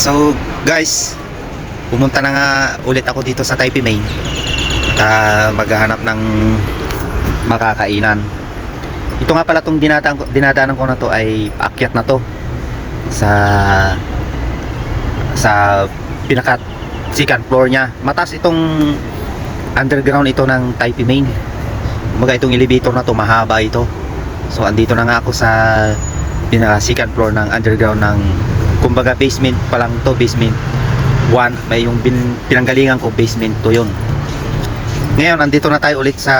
So guys, pumunta na nga ulit ako dito sa Taipei Main. At ah, maghahanap ng makakainan. Ito nga pala itong dinadaan, dinadaanan ko na to ay paakyat na to sa sa pinaka second floor niya. Mataas itong underground ito ng Taipei Main. Kumbaga itong elevator na to mahaba ito. So andito na nga ako sa pinaka second floor ng underground ng kumbaga basement pa lang to basement 1 may yung bin, pinanggalingan ko basement to yun. Ngayon andito na tayo ulit sa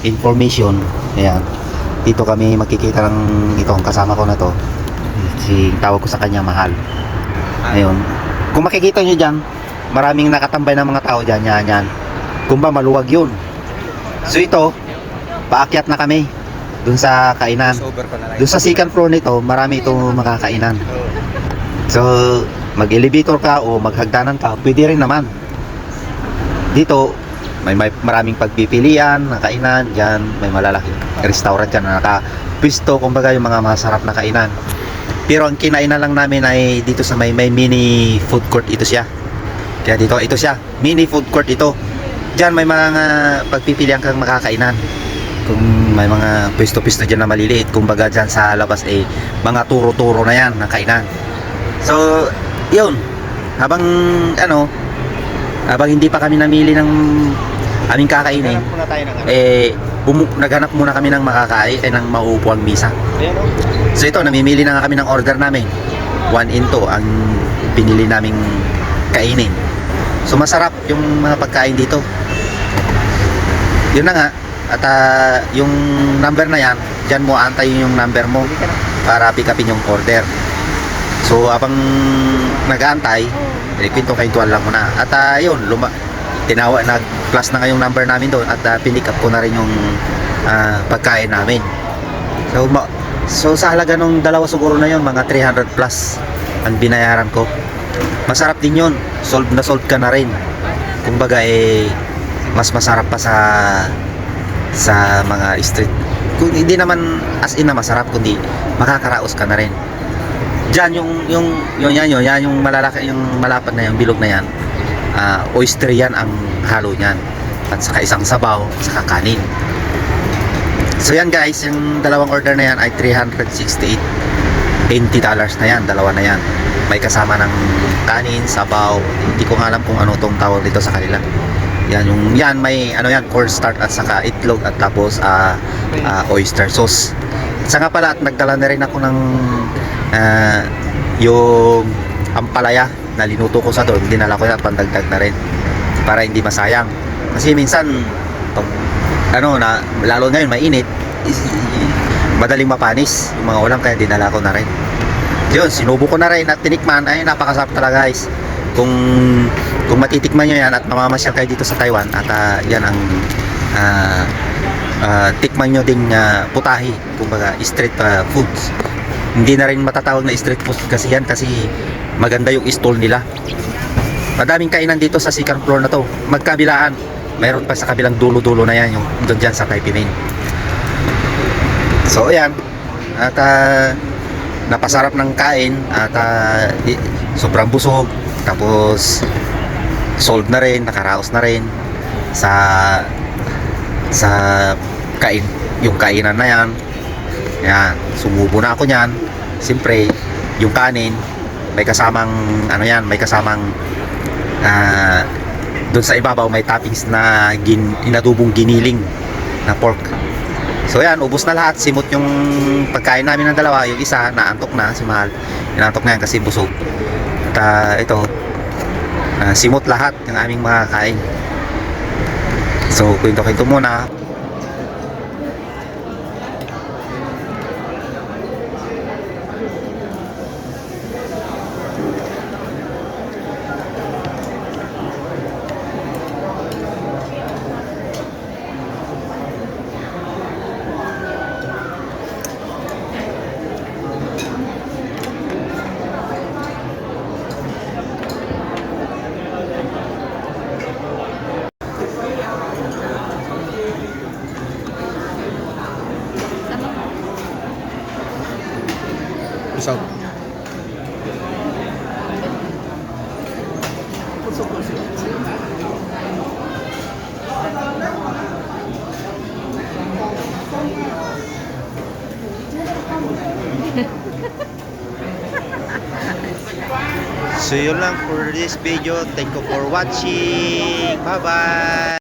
information. Ayan. Dito kami makikita ng itong kasama ko na to. Si tawag ko sa kanya mahal. Ayun. Kung makikita nyo dyan maraming nakatambay ng mga tao dyan yan yan. Kumba maluwag yun. So ito paakyat na kami dun sa kainan. Doon sa second floor nito, marami ito makakainan. So, mag-elevator ka o maghagdanan ka, pwede rin naman. Dito, may, may maraming pagpipilian na kainan, dyan, may malalaking restaurant dyan na nakapwisto, kumbaga yung mga masarap na kainan. Pero ang kinainan lang namin ay dito sa may, may mini food court ito siya. Kaya dito, ito siya, mini food court ito. Diyan may mga pagpipilian kang makakainan kung may mga pwesto-pwesto dyan na maliliit kumbaga dyan sa labas eh mga turo-turo na yan na kainan so yun. Habang ano habang hindi pa kami namili ng aming kakainin muna tayo ng ano. eh umu- naghanap muna kami ng makakain eh ng mauupuang misa. Ayan o. so ito namimili na nga kami ng order namin. One into ang pinili naming kainin. So masarap yung mga pagkain dito. Yun na nga. At ah, yung number na yan dyan mo antayin yung number mo Hindi ka na. para pick upin yung order so habang nag-aantay eh, kwento-kwentuhan lang muna. At ah, yun luma tinawa nag plus na nga yung number namin doon at uh, pinick up ko na rin yung ah, pagkain namin. So ma- so sa halaga nung dalawa siguro na yun mga 300 plus ang binayaran ko. Masarap din yun. Solve na solve ka na rin. Kumbaga eh mas masarap pa sa sa mga street. Kung hindi naman as in na masarap kundi makakaraos ka na rin Diyan yung yung yung yan yun, yan yung malalaki yung malapad na yung bilog na yan. Ah, oyster yan ang halo niyan. At saka isang sabaw, saka kanin. So yan guys, yung dalawang order na yan ay 368 20 dollars na yan, dalawa na yan. May kasama ng kanin, sabaw, hindi ko nga alam kung ano tong tawag dito sa kanila. Yan yung yan may ano yan cornstarch at saka itlog at tapos ah, ah, oyster sauce. Sa nga pala at nagdala na rin ako ng ah, yung ampalaya na linuto ko sa doon, dinala ko at pandagdag na rin para hindi masayang. Kasi minsan pag, ano na lalo ngayon mainit is- madaling mapanis yung mga ulam kaya dinala ko na rin. Yun, sinubo ko na rin at tinikman ay napakasarap talaga guys. Kung kung matitikman nyo yan at mamamasyal kayo dito sa Taiwan at ah, yan ang ah, ah, tikman nyo ding ah, putahe, kumbaga street ah, foods. Hindi na rin matatawag na street food kasi yan kasi maganda yung stall nila. Madaming kainan dito sa second floor na to. Magkabilaan. Mayroon pa sa kabilang dulo-dulo na yan yung doon dyan sa Taipei Main. So ayan. At ah, napasarap ng kain at di- sobrang busog. Tapos solve na rin, nakaraos na rin sa sa kain yung kainan na yan yan sumubo na ako niyan. Siyempre yung kanin may kasamang ano yan may kasamang ah doon sa ibabaw may toppings na gin, inadubong giniling na pork. So yan ubos na lahat. Simot yung pagkain namin ng dalawa. Yung isa naantok na si Mahal. Inaantok na yan kasi busog. At ah, ito ah, simot lahat ng aming mga kain. So kwento-kwento muna Chao. So yun lang for this video. Thank you for watching. Bye-bye!